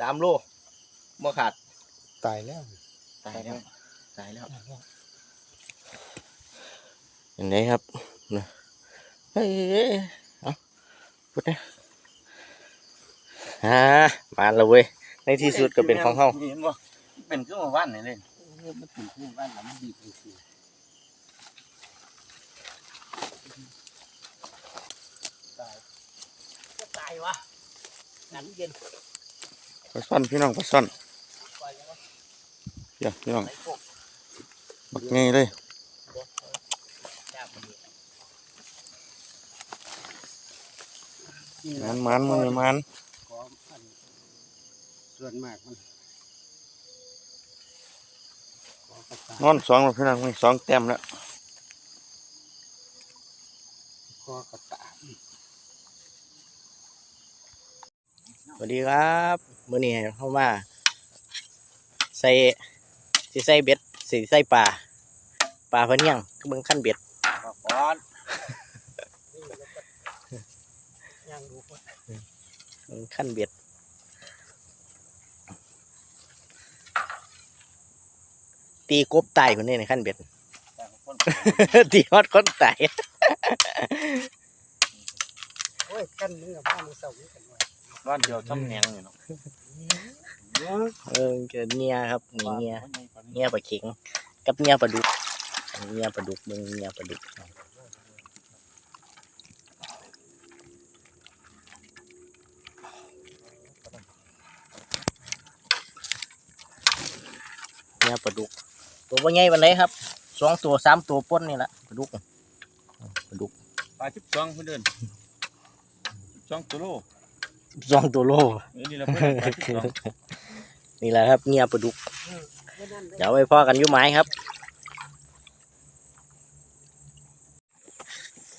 สามโลบ่ขาดตายแล้วตายแล้วตายแล้วอย่างไรครับนะเฮ้ยเอาพูดนะอ่ามาแล้วเว้ยในที่สุดก็เป็นของเฮาเห็นบ่เป็นคือหมู่บ้านนี่เลยมันเป็นคู่บ้านหลังดีจริงจะตายวะหนังเย็น ปลาซ่อนพี่น้องปลาซ่อนไปแล้วเดี๋ยวพี่น้องบักง่ายเลยมันมันมันมันส่วนมากมันนอนสองแล้วพี่น้องมีสองแต้มแล้วขอกระตาสวัสดีครับ มื้อนี้เข้ามาใส่สิใส่เบ็ดสิใส่ปลาปลาพะเนียงเบิ่งขั้นเบ็ดปลาก้อนย่างดูก่อนเบิ่งขั้นเบ็ดตีกบตายคนนี้ในขั้นเบ็ดตีฮอดคนตายโอ้ยกันมึงกับบ้านมึงเศร้ามึงกันไว้ บ้านเดียวทำแหนงอยู่เนาะเออเกิดเนียครับนี่เนียเนียปลาเข็งกับเนียปลาดุกเนียปลาดุกเบิ่งเนียปลาดุกเนียปลาดุก ตัวว่าใหญ่วันไหนครับสองตัวสามตัวป้นนี่แหละปลาดุกปลาดุกปลาชิบสองเพื่อนเดินสองตัวโล สองตัวโลนี่แหละเพื่อนปลาชิบสองนี่แหละครับเนียปลาดุกไม่นั่นเลยเดี๋ยวไว้พ่อกันอยุ่ไม้ครับ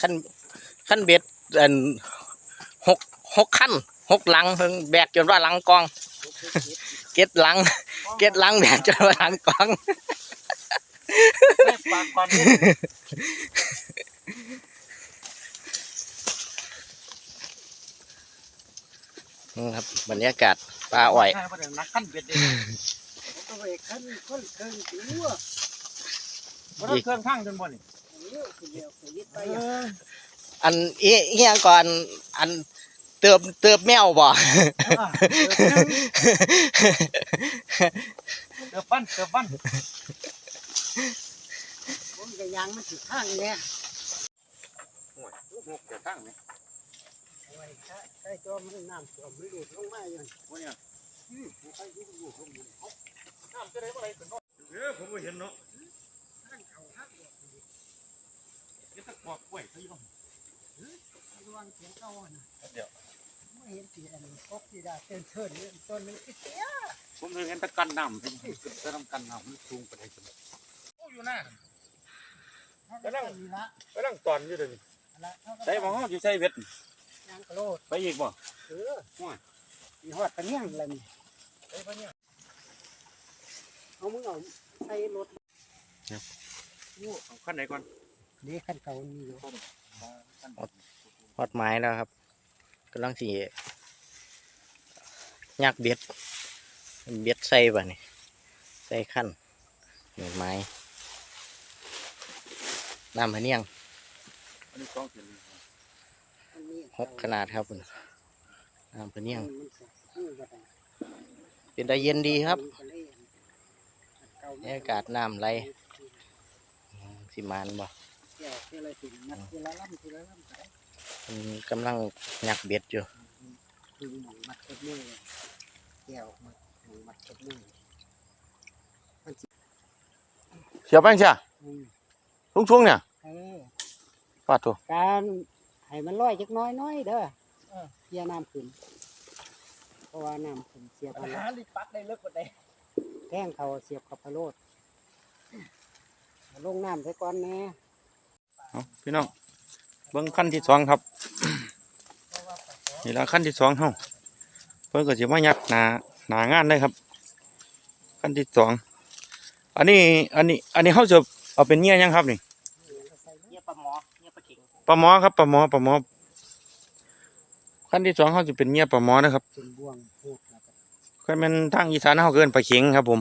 ขั้นขั้นเบ็ดอันหกหกขั้นหกหลังเพิ่งแบกจนว่าหลังกอง เก็ดหลัง เก็ดหลังแบกจนว่าหลังกอง ปลาก้อ นนี่ครับบรรยากาศปลาอ้อยนักขั้นเบ็ดเด้ต้องไปขั้นคนเครื่องตัวบ่ได้เครื่องข้างจนบ่นี่เออคือเดียวคือยึดไปเออะออันเอีเอียงก่อนอันเติบเติบแมวบ่เกือบปั้นเกือบปั้นผมจะยางมันสิข้างเนี่ยนกเกือบข้างนี่เอา ไว้ถ้าใกล้ตัวมันน้ำตัวมันดูดลงมาอยู่ว่าเนี่ยอืมมันก็อยู่อยู่ข้น้ำจะได้บ่อไรเป็นนกเออผมบ่เห็นเนาะข้างเขาข้างเดียวนี่ตะกวกกล้วยซะอยู่ระวังเสียงเข้าอะนะเดี๋ยวไม่เห็นสีอันนี้พกสีดาเต้นเชิญต้นนึงเสียผมเลยเห็นตะกันน้ำเป็นตะนำกันน้ำมันสูงไปได้จังโอ้อยู่หน้าก็นั่งนี่ละกำลังตอนอยู่เดี๋ยวนี้ใส่บ่ฮอดอยู่ใส่เบ็ดยางกระโดดไปอีกบ่เออมีหอดกระเนียงอะไรนี่ไปปะเนี่ยเอามึงเอาใส่รถเอาขั้นไหนก่อนนี่ขั้นเก่ามีอยู่ฮอดไม้แล้วครับกำลังสียักเบ็ดเบ็ดใส่บ่นี่ใส่ขั้นหนึ่งไม้น้ำพะเนียงอันนี้สองเส้นอันนี้ หกขนาดครับคุณน้ำพะเนียงมันสิคู่กันได้เป็นตาเย็นดีครับมันก็เลยอันเก่าบรรยากาศน้ำไหลอืมสิมานบ่เกี่ยวเกี่ยวอะไรสินัดทีละลำทีละลำก็ได้มันกำลังยักเบ็ดอยู่คือหมองมัดเก็บมือเลยเกี่ยวมัดหมองมัดเก็บมือเสียบแป้งเสียอืมทุ่งช่วงเนี่ยเออปาดตัวการ ให้มันลอยจักหน้อยน้อยเด้อเสียน้ำขึ้นเพราะว่าน้ำขึ้นเสียบมันหาลิปักได้เลิกกว่าใดแท่งเขาเสียบกับพะโลดลงน้ำใส่ก้อนแหน่เอาพี่น้องเบิ้งขั้นที่สองครับ นี่ละขั้นที่สองเฮาเพิ่นก็สิมายักหนาหนางานเลยครับ ขั้นที่สองอันนี้อันนี้ อันนี้เฮาจะเอาเป็นเงี้ยยังครับนี่ เนี่ยปลาหมอเนี่ย ปลาเข็งปลาหมอครับปลาหมอปลาหมอขั้นที่สองเฮาจะเป็นเงี้ยปลาหมอนะครับเป็นบ่วงพูดแล้วก็ก็เป็นทางอีสานเฮาเกินปลาเข็งครับผม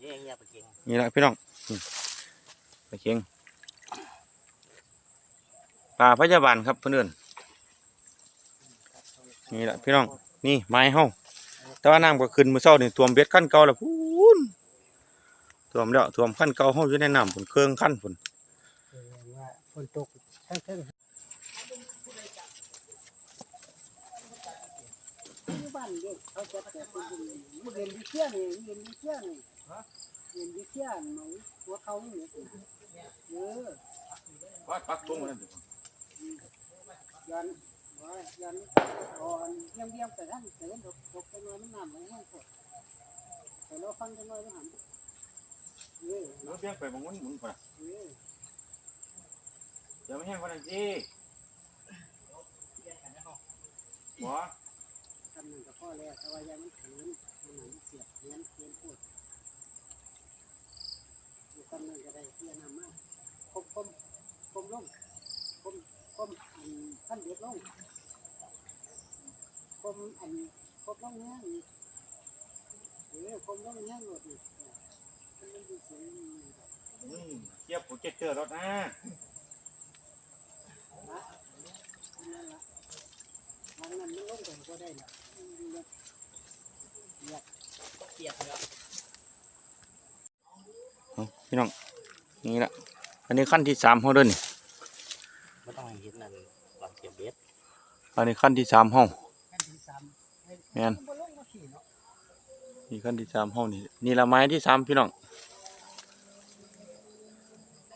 เงี้ยเงี้ยไปกินนี่แหละพี่น้องอืมปลาเข็งปลาพยาบาลครับเพื่อนๆนี่แหละพี่น้องนี่ไม้เฮาแต่ว่าน้ำก็ขึ้นมื้อเช้านี่ท่วมเบ็ดขั้นเก่าแล้วพูนท่วมแล้วท่วมขั้นเก่าเฮาอยู่ในน้ำพุ่นเครื่องขั้นพุ่นเออว่าฝนตก ทั้งเทิงบ้านเด็กเขาจะแต่คนดูมึงเรียนอยู่เที่ยนี่เรียนอยู่เที่ยนี่เรียนอยู่เที่ยหนูหัวเขาเนี่ยเออปักปักตรงนั้นยันว่ายันก่อนเยี่ยมเยี่ยมแต่ท่านแต่ท่านตกตกไปหน่อยมันน้ำไหลแห้งกดแต่เราฟังกันหน่อยมันหันเออรถเบี้ยไปมองมันมุนไปเออ เดี๋ยวไม่แห้งกว่านั้นสิบ่ทำหนึ่งกับพ่อแล้วแต่ว่ายังมันขืนมันหนังเสียบเลี้ยนเลี้ยนพูดมีทำหนึ่งก็ได้เที่ยนำมาคมคมคมลงคมคมอันขั้นเด็ดลงคมอันคมลงเนี้ยอีกเออคมลงเนี้ยหมดอีกมันมันดูเสียงอืมเทียบโปรเจคเตอร์รถนะนะ นั่นละทางนั้นมันลงไปก็ได้ละมันดูแล้วอยากเปียกแล้วเอาพี่น้องนี่ละอันนี้ขั้นที่สามเฮาเด้อนี่ไม่ต้องให้เห็นนั่นก่อนเสียบเบ็ดอันนี้ขั้นที่สามเฮาขั้นที่สามแม่นบ่ลงมาขี่เนาะนี่ขั้นที่สามเฮานี่นี่ละไม้ที่สามพี่น้อง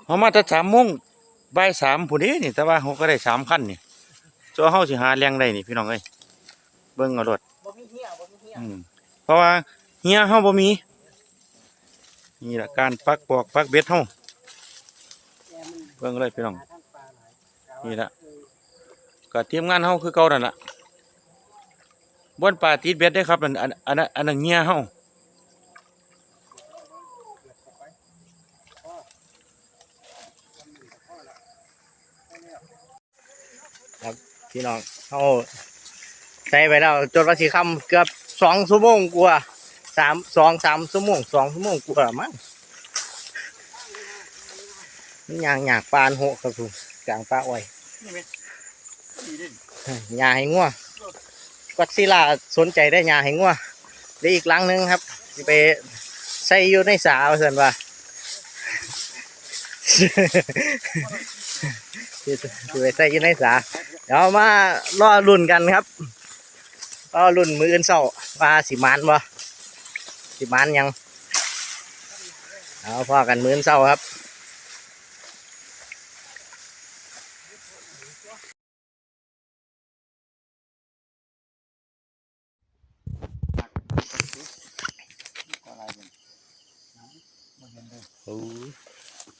เฮามาแต่สามโมงบ่ายสามผู้นี้นี่แต่ว่าเฮาก็ได้สามขั้นนี่ ตัวเฮาสิหาแรงได้นี่พี่น้องเอ้ยเบิ่งเอารถบ่มีเหี้ยบ่มีเหี้ยอืมเพราะว่าเฮียเฮาบ่มีนี่ละการปักปอกปักเบ็ดเฮาแกมันเบิ่งเลยพี่น้องหาทางปลาหลายนี่ละเออก็ทีมงานเฮาคือเก่านั่นล่ะบนป่าติดเบ็ดได้ครับอันอันอันนั้นอันนั้นเฮียเฮา พี่น้องเขาใส่ไปแล้วจนว่าสิคำเกือบสองชั่วโมงกว่าสามสองสามชั่วโมงสองชั่วโมงกว่ามั้งนี่ยางหยากปานโหครับผมกลางปลาอ้อยยาให้งัวกัดซิลาสนใจได้ยาให้งัวเดี๋ยวอีกหลังหนึงครับไปใส่อยู่ในสาเอาเสนว่า สิสิไปใส่อยู่ในสา เดี๋ยวมารอรุ่นกันครับรอรุ่นมืออื่นเศร้าว่าสิมานบ่สิมานยังเอาพ่อกันมืออื่นเศร้าครับ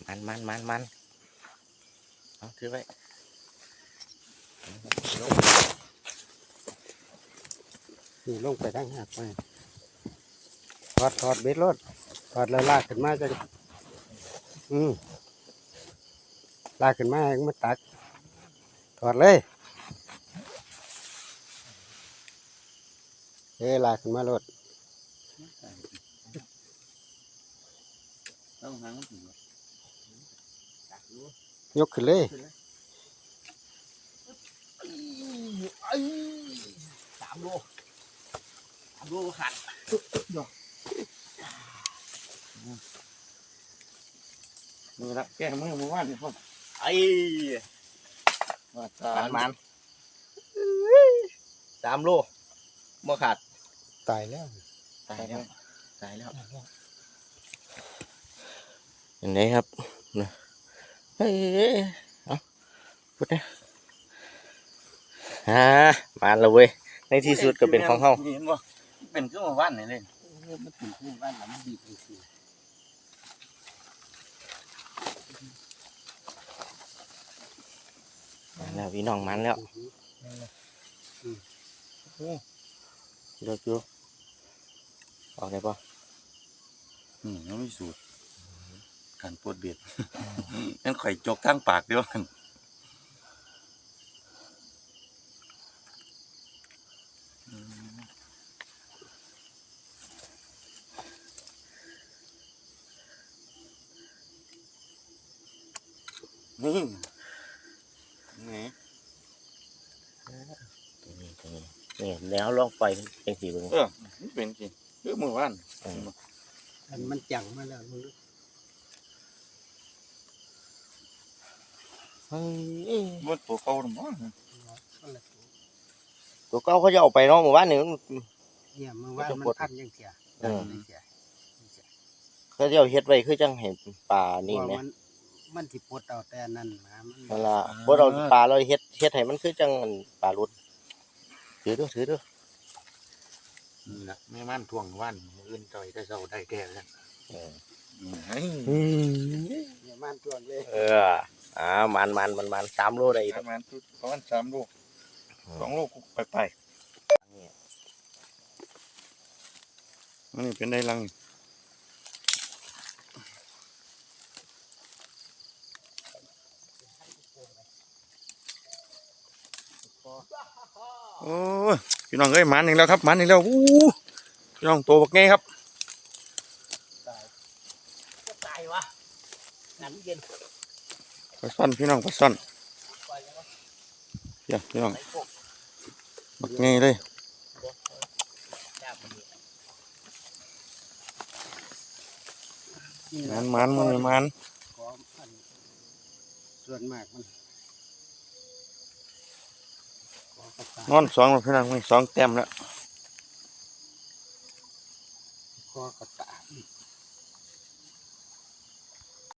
มันมันมันมัน เอาถือไว้ลงนี่ลงไปทางหักไปถอดถอดเบ็ดรถถอดแล้วลากขึ้นมาจะอืมลากขึ้นมาให้มันตัก ถอดเลยเอ้ยลากขึ้นมารถต้องหางมันถึง ยกขึ้นเลยสามโลสามโลขาดนี่ละแก้มือเมื่อวานนี่พ่อไอ้ว่ามันมันสามโลบ่ขาด ตายแล้ว ตายแล้ว ตายแล้วอย่างไรครับนะ เฮ้ยเอาพูดนะอ่ามาแล้วเว้ย ในที่สุดก็เป็นของเขาเห็นบ่เป็นคือเมื่อวานนี่เลยมันถึงคู่บ้านแล้วมันดีจริมาแล้วพี่น้องมันแล้วเลือกอยู่ออกได้ปะอืมยังมีสูตรันปวดเบียดนั่นไข่อจกทั้งปากด้วยกันนี่นี่นี่แล้วลองไปเป็นสีเบิ้งเออเป็นสีเออมือว่านมันจังมาแล้ว เฮ้ยมันตัวเก่าหรือมั้งก็ละตัวตัวเก่าเขาจะเอาไปเนาะหมู่บ้านนี่มัน เนี่ยมือว่ามันพันยังเสียเออไม่เสียไม่เสียเขาจะเอาเฮ็ดไว้คือจังเห็นปลานี่เพราะแหมมันมันสิปลดเอาแต่อันนั่นนะมันนั่นล่ะบ่เราปลาเราเฮ็ดเฮ็ดให้มันคือจังอันปลาหลุดถือเด้อถือเด้อนี่แหละแม่ม่านทวงว่านมืออื่นต่อยได้เศร้าได้แก่แล้วเออเนี่ยมันตัวเลยเออ อ่ามันมันมันมันสามโลได้อีกประมาณประมาณสามลูกสองลูกไปไปอันนี้เป็นได้ลังโอ้ยพี่น้องเอ้ยหมันอีกแล้วครับหมันอีกแล้วอู้พี่น้องตัวบักไงครับ ก็ตายวะน้ำเย็น ป ลาซ่อนพี่น้องปลาซ่อนปล่อยยังวะเดี๋ยวพี่น้องไอ้พวกบักไงเลยจ้ามันนี่นี่หล่ะมันหมันมันมันขออันส่วนมากมันขอกระตายนอนสองแล้วพี่น้องมีสองแต้มแล้วขอกระตาย